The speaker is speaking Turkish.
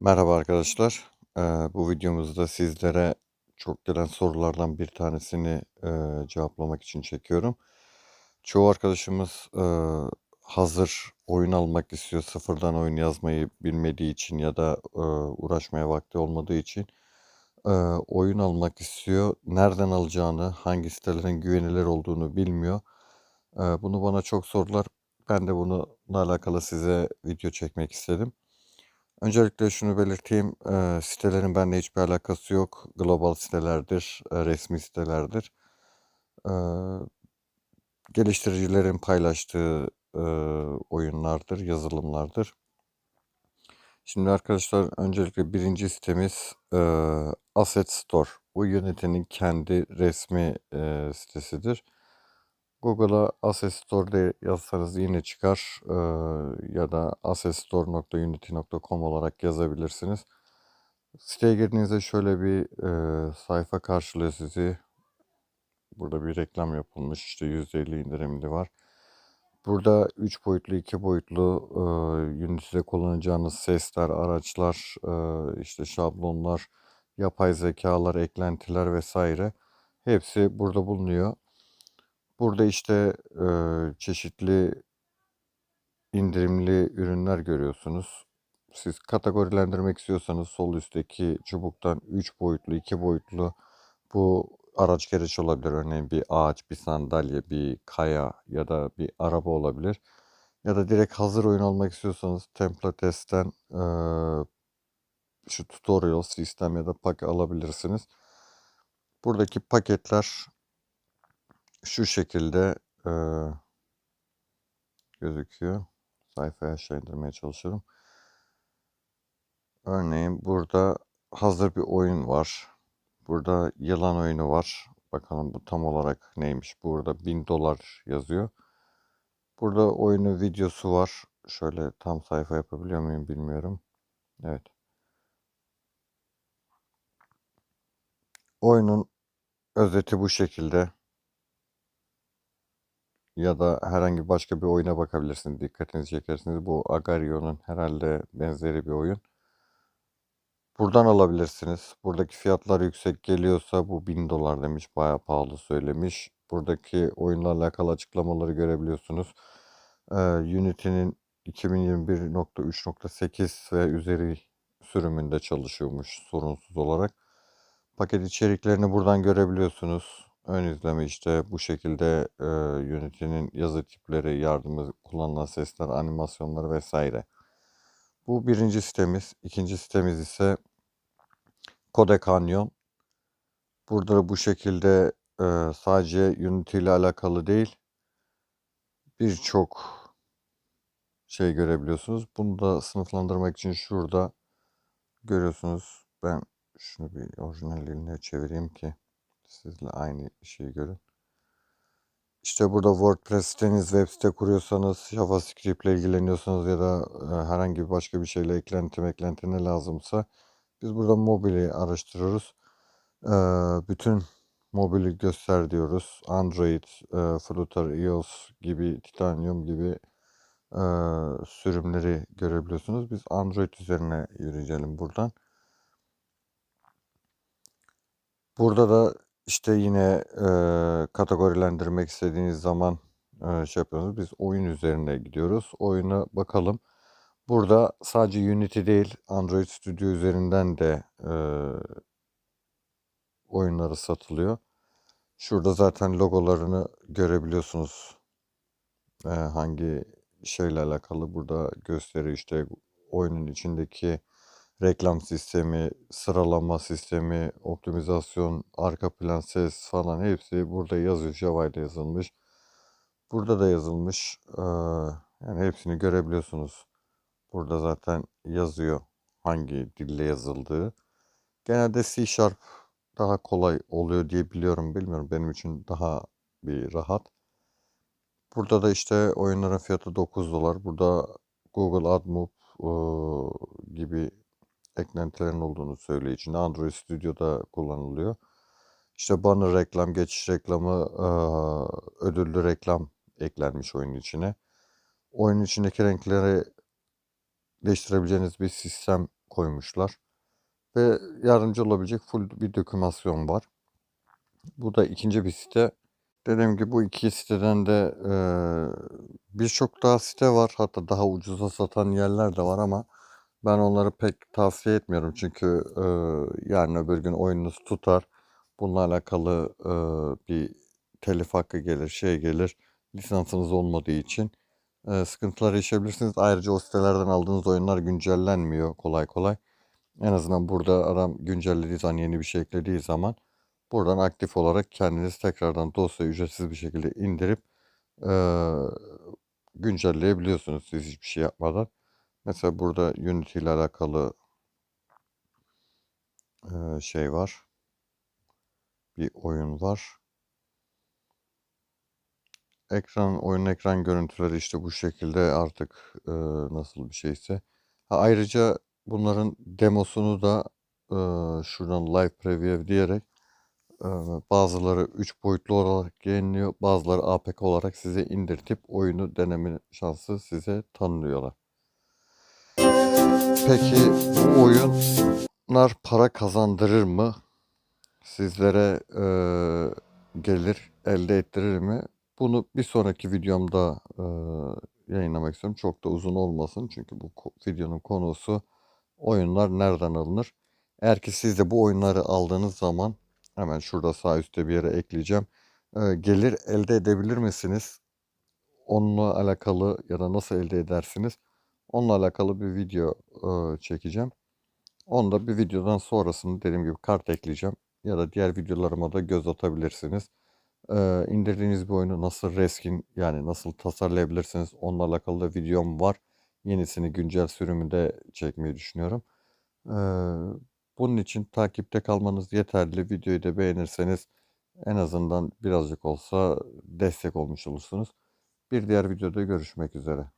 Merhaba arkadaşlar. Bu videomuzda sizlere çok gelen sorulardan bir tanesini, cevaplamak için çekiyorum. Çoğu arkadaşımız, hazır oyun almak istiyor, sıfırdan oyun yazmayı bilmediği için ya da, uğraşmaya vakti olmadığı için, oyun almak istiyor. Nereden alacağını, hangi sitelerin güvenilir olduğunu bilmiyor. Bunu bana çok sordular. Ben de bununla alakalı size video çekmek istedim. Öncelikle şunu belirteyim, eee, sitelerin benimle hiçbir alakası yok. Global sitelerdir, eee, resmi sitelerdir. Eee, geliştiricilerin paylaştığı, eee, oyunlardır, yazılımlardır. Şimdi arkadaşlar öncelikle birinci sitemiz, eee, Asset Store. Bu Unity'nin kendi resmi, eee, sitesidir. Google'a Asset Store yazsanız yine çıkar, eee, ya da assetstore.unity.com olarak yazabilirsiniz. Siteye girdiğinizde şöyle bir, eee, sayfa karşılıyor sizi. Burada bir reklam yapılmış, işte %50 indirimli var. Burada 3 boyutlu, 2 boyutlu, eee, Unity'de kullanacağınız sesler, araçlar, eee, işte şablonlar, yapay zekalar, eklentiler vs. hepsi burada bulunuyor. Burada işte, eee, çeşitli indirimli ürünler görüyorsunuz. Siz kategorilendirmek istiyorsanız sol üstteki çubuktan 3 boyutlu, 2 boyutlu bu araç gereç olabilir. Örneğin bir ağaç, bir sandalye, bir kaya ya da bir araba olabilir. Ya da direkt hazır oyun almak istiyorsanız Templates'ten, eee, şu tutorial, sistem ya da pack alabilirsiniz. Buradaki paketler şu şekilde, eee gözüküyor. Sayfayı aşağı indirmeye çalışıyorum. Örneğin burada hazır bir oyun var. Burada yılan oyunu var. Bakalım bu tam olarak neymiş? Burada 1000 dolar yazıyor. Burada oyunun videosu var. Şöyle tam sayfa yapabiliyor muyum bilmiyorum. Evet. Oyunun özeti bu şekilde. Ya da herhangi başka bir oyuna bakabilirsiniz. Dikkatinizi çekersiniz. Bu Agario'nun herhalde benzeri bir oyun. Buradan alabilirsiniz. Buradaki fiyatlar yüksek geliyorsa bu 1000 dolar demiş. Bayağı pahalı söylemiş. Buradaki oyunla alakalı açıklamaları görebiliyorsunuz. Ee, Unity'nin 2021.3.8 ve üzeri sürümünde çalışıyormuş sorunsuz olarak. Paket içeriklerini buradan görebiliyorsunuz. Ön izleme işte bu şekilde e, Unity'nin yazı tipleri, yardımı, kullanılan sesler, animasyonlar vesaire. Bu birinci sitemiz. İkinci sitemiz ise Code Canyon. Burada da bu şekilde e, sadece Unity ile alakalı değil birçok şey görebiliyorsunuz. Bunu da sınıflandırmak için şurada görüyorsunuz. Ben şunu bir orijinaliyle çevireyim ki sizle aynı şeyi görün. İşte burada WordPress siteniz, web site kuruyorsanız, JavaScript ile ilgileniyorsanız ya da e, herhangi başka bir şeyle eklenti eklenti ne lazımsa biz burada mobili araştırıyoruz. E, bütün mobili göster diyoruz. Android, e, Flutter, iOS gibi, Titanium gibi sürümleri görebiliyorsunuz. Biz Android üzerine yürüyelim buradan. Burada da işte yine e, kategorilendirmek istediğiniz zaman e, şey yapıyorsunuz. Biz oyun üzerine gidiyoruz. Oyuna bakalım. Burada sadece Unity değil Android Studio üzerinden de e, oyunları satılıyor. Şurada zaten logolarını görebiliyorsunuz. E, hangi şeyle alakalı burada gösteriyor işte oyunun içindeki reklam sistemi, sıralama sistemi, optimizasyon, arka plan ses falan hepsi burada yazıyor. Java ile yazılmış. Burada da yazılmış. Ee, yani hepsini görebiliyorsunuz. Burada zaten yazıyor hangi dille yazıldığı. Genelde C Sharp daha kolay oluyor diye biliyorum. Bilmiyorum benim için daha bir rahat. Burada da işte oyunların fiyatı 9 dolar. Burada Google AdMob e, gibi eklentilerin olduğunu söylüyor içinde. Android Studio'da kullanılıyor. İşte banner reklam, geçiş reklamı, ödüllü reklam eklenmiş oyunun içine. Oyunun içindeki renkleri değiştirebileceğiniz bir sistem koymuşlar. Ve yardımcı olabilecek full bir dokümasyon var. Bu da ikinci bir site. Dediğim gibi bu iki siteden de e, birçok daha site var. Hatta daha ucuza satan yerler de var ama ben onları pek tavsiye etmiyorum. Çünkü e, yarın öbür gün oyununuz tutar. Bununla alakalı e, bir telif hakkı gelir, şey gelir. Lisansınız olmadığı için e, sıkıntılar yaşayabilirsiniz. Ayrıca o sitelerden aldığınız oyunlar güncellenmiyor kolay kolay. En azından burada adam güncellediği zaman yeni bir şey eklediği zaman buradan aktif olarak kendiniz tekrardan dosyayı ücretsiz bir şekilde indirip e, güncelleyebiliyorsunuz siz hiçbir şey yapmadan. Mesela burada Unity ile alakalı şey var. Bir oyun var. Ekran, oyun ekran görüntüleri işte bu şekilde artık nasıl bir şeyse. Ha, ayrıca bunların demosunu da şuradan live preview diyerek bazıları 3 boyutlu olarak yayınlıyor. Bazıları APK olarak size indirtip oyunu deneme şansı size tanınıyorlar. Peki bu oyunlar para kazandırır mı? Sizlere e, gelir elde ettirir mi? Bunu bir sonraki videomda e, yayınlamak istiyorum. Çok da uzun olmasın çünkü bu videonun konusu oyunlar nereden alınır? Eğer ki siz de bu oyunları aldığınız zaman hemen şurada sağ üstte bir yere ekleyeceğim. E, gelir elde edebilir misiniz? Onunla alakalı ya da nasıl elde edersiniz? Onunla alakalı bir video e, çekeceğim. Onu da bir videodan sonrasını dediğim gibi kart ekleyeceğim. Ya da diğer videolarıma da göz atabilirsiniz. Ee, indirdiğiniz bir oyunu nasıl reskin yani nasıl tasarlayabilirsiniz onunla alakalı da videom var. Yenisini güncel sürümünde çekmeyi düşünüyorum. Ee, bunun için takipte kalmanız yeterli. Videoyu da beğenirseniz en azından birazcık olsa destek olmuş olursunuz. Bir diğer videoda görüşmek üzere.